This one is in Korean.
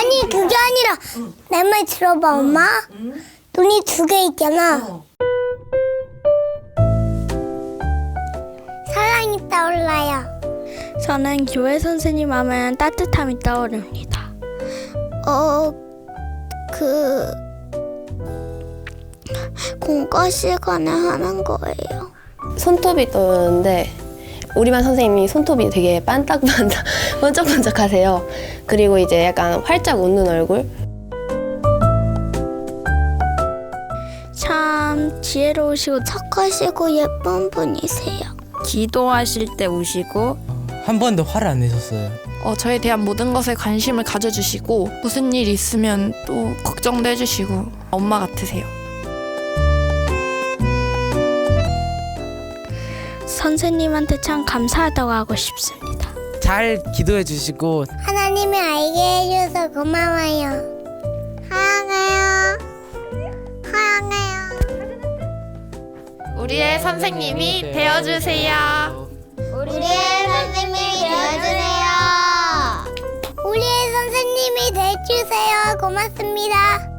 아니 그게 아니라 내 말 들어봐 엄마. 눈이 두 개 있잖아. 사랑이 떠올라요. 저는 교회 선생님 하면 따뜻함이 떠오릅니다. 어, 그 공과 시간에 하는 거예요. 손톱이 떠오르는데 우리 반 선생님이 손톱이 되게 반딱반딱 번쩍번쩍하세요. 그리고 이제 약간 활짝 웃는 얼굴. 참 지혜로우시고 착하시고 예쁜 분이세요. 기도하실 때 우시고 한 번도 화를 안 내셨어요. 어, 저에 대한 모든 것에 관심을 가져주시고 무슨 일 있으면 또 걱정도 해주시고 엄마 같으세요. 선생님한테 참 감사하다고 하고 싶습니다. 잘 기도해 주시고 하나님이 알게 해줘서 고마워요. 사랑해요. 사랑해요. 우리의 선생님이 되어주세요. 우리의 선생님이 되어주세요. 우리의 선생님이 되어주세요. 고맙습니다.